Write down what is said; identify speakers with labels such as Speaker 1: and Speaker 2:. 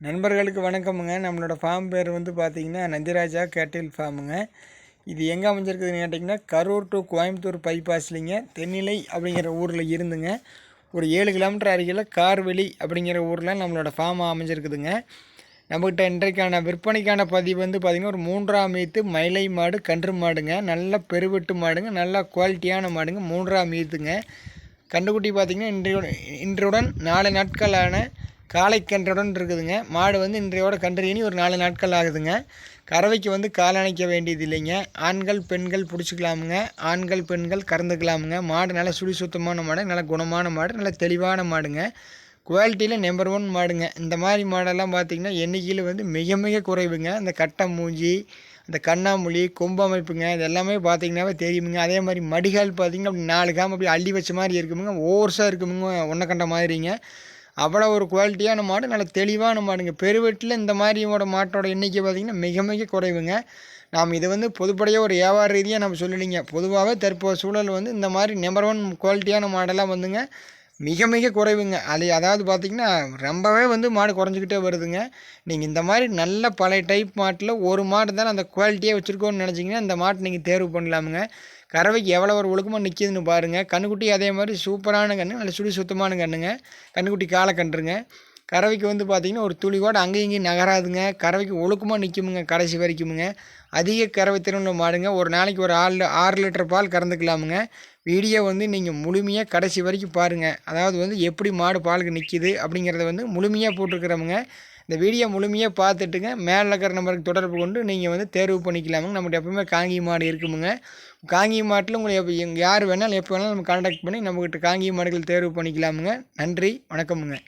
Speaker 1: நண்பர்களுக்கு வணக்கமுங்க. நம்மளோட ஃபார்ம் பேர் வந்து பார்த்திங்கன்னா நந்திராஜா கேட்டில் ஃபார்முங்க இது எங்கே அமைஞ்சிருக்குதுன்னு கேட்டிங்கன்னா கரூர் டு கோயம்புத்தூர் பைபாஸ்லிங்க தென்னிலை அப்படிங்கிற ஊரில் இருந்துங்க. ஒரு ஏழு கிலோமீட்டர் அருகில் கார்வெளி அப்படிங்கிற ஊரில் நம்மளோட ஃபார்ம் அமைஞ்சிருக்குதுங்க. நம்மக்கிட்ட இன்றைக்கான விற்பனைக்கான பதிவு வந்து பார்த்திங்கன்னா ஒரு மூன்றாம் ஈத்து மயிலை மாடு கன்று மாடுங்க. நல்ல பெருவெட்டு மாடுங்க. நல்லா குவாலிட்டியான மாடுங்க. மூன்றாம் மீத்துங்க. கண்டுக்குட்டி பார்த்திங்கன்னா இன்றையுடன் இன்றுடன் நாலு நாட்களான காலை இருக்குதுங்க. மாடு வந்து இன்றையோட கன்று ஒரு நாலு நாட்கள் ஆகுதுங்க. கறவைக்கு வந்து காலணைக்க வேண்டியது இல்லைங்க. ஆண்கள் பெண்கள் பிடிச்சிக்கலாமுங்க. ஆண்கள் பெண்கள் கறந்துக்கலாமுங்க. மாடு நல்லா சுடி சுத்தமான மாடு நல்ல குணமான மாடு நல்ல தெளிவான மாடுங்க. குவாலிட்டியில் நம்பர் ஒன் மாடுங்க. இந்த மாதிரி மாடெல்லாம் பார்த்திங்கன்னா எண்ணிக்கையில் வந்து மிக மிக குறைவுங்க. இந்த கட்டை மூஞ்சி இந்த கண்ணாமொழி கொம்பு அமைப்புங்க இது எல்லாமே தெரியுமுங்க. அதே மாதிரி மடிகால் பார்த்திங்கன்னா அப்படி நாலு காம் அப்படி அள்ளி வச்ச மாதிரி இருக்குமுங்க. ஓர்ஸாக இருக்குமுங்க ஒன்றை கண்ட மாதிரிங்க. அவ்வளோ ஒரு குவாலிட்டியான மாடு நல்ல தெளிவான மாடுங்க. பெருவெட்டில் இந்த மாதிரியோட மாட்டோட எண்ணிக்கை பார்த்திங்கன்னா மிக மிக குறைவுங்க. நாம் இது வந்து பொதுப்படையாக ஒரு வியாபார ரீதியாக நம்ம சொல்லலிங்க பொதுவாகவே தற்போது சூழல் வந்து இந்த மாதிரி நம்பர் ஒன் குவாலிட்டியான மாடெல்லாம் வந்துங்க. மிக மிக குறைவுங்க. அது அதாவது பார்த்திங்கன்னா ரொம்பவே வந்து மாடு குறைஞ்சிக்கிட்டே வருதுங்க. நீங்கள் இந்த மாதிரி நல்ல பழைய டைப் மாட்டில் ஒரு மாடு தானே அந்த குவாலிட்டியாக வச்சுருக்கோன்னு நினச்சிங்கன்னா இந்த மாட்டை நீங்கள் தேர்வு பண்ணலாமுங்க. கறவைக்கு எவ்வளோ ஒரு ஒழுக்கமாக நிற்கிதுன்னு பாருங்கள் கண்ணுக்குட்டி அதே மாதிரி சூப்பரான கன்று நல்ல சுடி சுத்தமான கண்ணுங்க. கண்ணுக்குட்டி காலை கன்றுங்க. கறவைக்கு வந்து பார்த்திங்கன்னா ஒரு துளி கூட அங்கேயும் இங்கேயும் நகராதுங்க. கறவைக்கு ஒழுக்கமாக நிற்குமுங்க கடைசி வரைக்குமுங்க. அதிக கறவை திறனுள்ள மாடுங்க. ஒரு நாளைக்கு ஒரு ஆறு ஆறு லிட்டர் பால் கறந்துக்கலாமுங்க. வீடியோ வந்து நீங்கள் முழுமையாக கடைசி வரைக்கும் பாருங்கள் அதாவது வந்து எப்படி மாடு பாலுக்கு நிற்கிது அப்படிங்கிறத வந்து முழுமையாக போட்டிருக்கிறவங்க இந்த வீடியோ முழுமையாக பார்த்துட்டுங்க. மேலே இருக்கிற நம்பருக்கு தொடர்பு கொண்டு நீங்கள் வந்து தேர்வு பண்ணிக்கலாமுங்க. நம்மகிட்ட எப்பவுமே காங்கி மாடு இருக்குமுங்க. காங்கி மாட்டில் உங்களை எப்போ யார் வேணாலும் எப்போ வேணாலும் நம்ம கான்டாக்ட் பண்ணி நம்மக்கிட்ட காங்கி மாடுகள் தேர்வு பண்ணிக்கலாமுங்க. நன்றி வணக்கமுங்க.